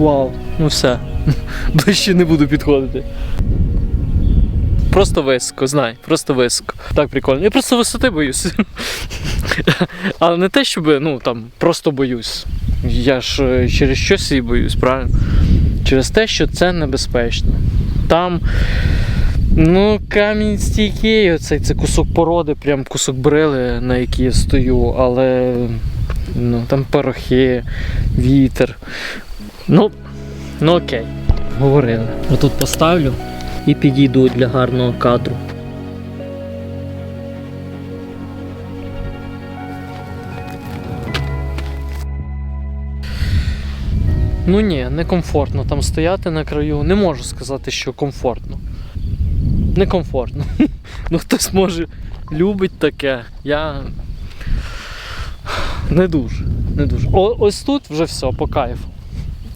Вау, ну все. Ближче не буду підходити. Просто високо, знай, просто високо. Так прикольно. Я просто висоти боюсь. Але не те, щоб ну там просто боюсь. Я ж е, через щось і боюсь, правильно? Через те, що це небезпечно. Там. Ну, камінь стійкий, оцей це кусок породи, прям кусок брили, на якій я стою, але ну, там порохи, вітер. Ну, ну окей, говорили. Отут поставлю і підійду для гарного кадру. Ну ні, не комфортно там стояти на краю. Не можу сказати, що комфортно. Некомфортно. Ну хтось може любить таке. Я не дуже. Не дуже. О, ось тут вже все, по кайфу.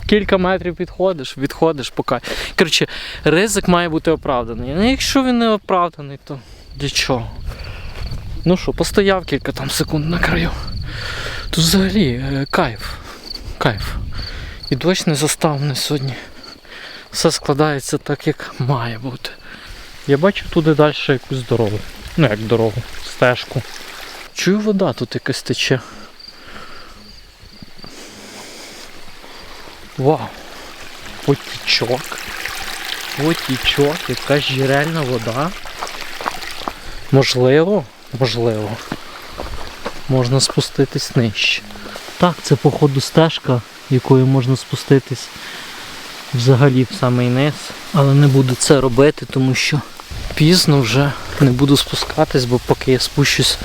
Кілька метрів підходиш, відходиш по кайфу. Коротше, ризик має бути оправданий. Ну, якщо він не оправданий, то для чого? Ну що, постояв кілька там секунд на краю. Тут взагалі е, кайф. Кайф. І дощ не застав мене сьогодні. Все складається так, як має бути. Я бачу туди далі якусь дорогу. Ну як дорогу, стежку. Чую, вода тут якась тече. Вау! Потічок. Потічок, якась джерельна вода. Можливо, можливо. Можна спуститись нижче. Так, це походу стежка, якою можна спуститись взагалі в самий низ. Але не буду це робити, тому що пізно вже не буду спускатись, бо поки я спущусь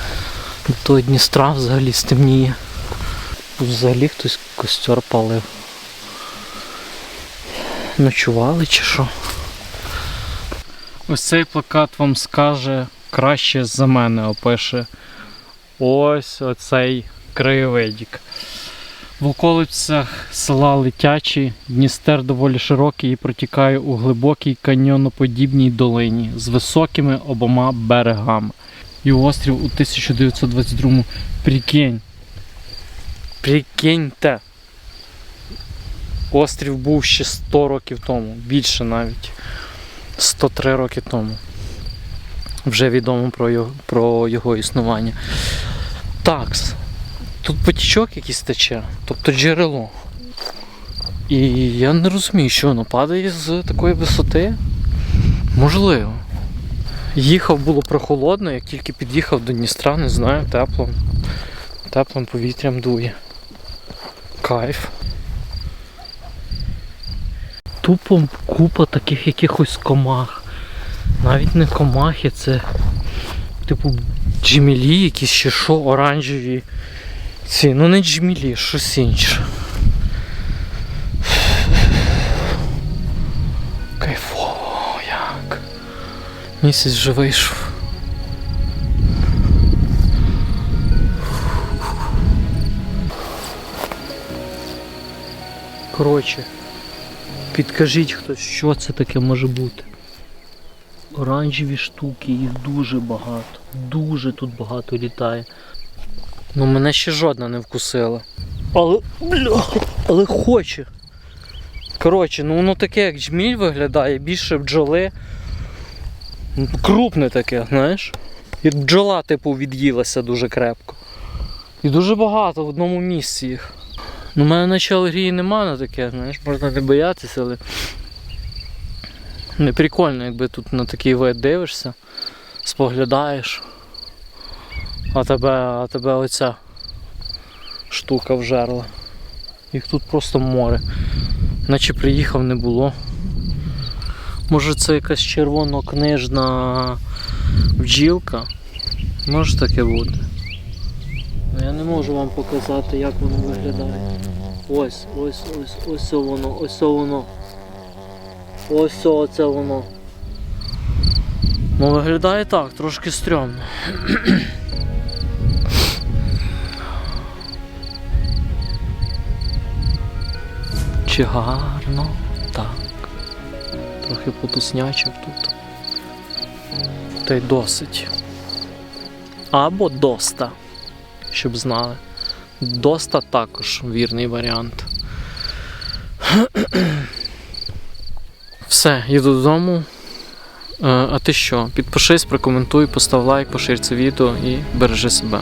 до того Дністра взагалі стемніє. Взагалі хтось костер палив. Ночували чи що? Ось цей плакат вам скаже краще за мене опише. Ось оцей краєвидік. В околицях села Летячі Дністер доволі широкий і протікає у глибокій каньйоноподібній долині з високими обома берегами. І острів у 1922-му. прикинь. Прикиньте. Острів був ще 100 років тому, більше навіть 103 роки тому. Вже відомо про його, про його існування. Такс. Тут потічок якийсь тече, тобто джерело. І я не розумію, що воно падає з такої висоти. Можливо. Їхав було прохолодно, як тільки під'їхав до Дністра, не знаю, тепло. Теплим повітрям дує. Кайф. Тупо купа таких якихось комах. Навіть не комахи, це типу джмілі, якісь ще що, оранжеві. Ці, ну не джмілі, щось інше. Кайфово як. Місяць вже вийшов. Коротше, підкажіть хтось, що це таке може бути. Оранжеві штуки, їх дуже багато. Дуже тут багато літає. Ну мене ще жодна не вкусила. Але. Бляха, але хоче. Коротше, ну воно таке, як джміль виглядає, більше бджоли. Ну, Крупне таке, знаєш? Як бджола, типу, від'їлася дуже крепко. І дуже багато в одному місці їх. Ну, в мене наче алергії нема на таке, знаєш, можна не боятися, але. Не прикольно, якби тут на такий вид дивишся, споглядаєш. А тебе, а тебе оця штука вжерла. Їх тут просто море. Наче приїхав не було. Може це якась червонокнижна бджілка? Може таке бути. Ну, Я не можу вам показати, як воно виглядає. Ось, ось, ось, ось воно, ось воно. Ось оце воно. Ну виглядає так, трошки стрьомно. Чи гарно? Так. Трохи потуснячив тут. Та й досить. Або доста, щоб знали. Доста також вірний варіант. Все, їду додому. Е, А ти що? Підпишись, прокоментуй, постав лайк, пошир це відео і бережи себе.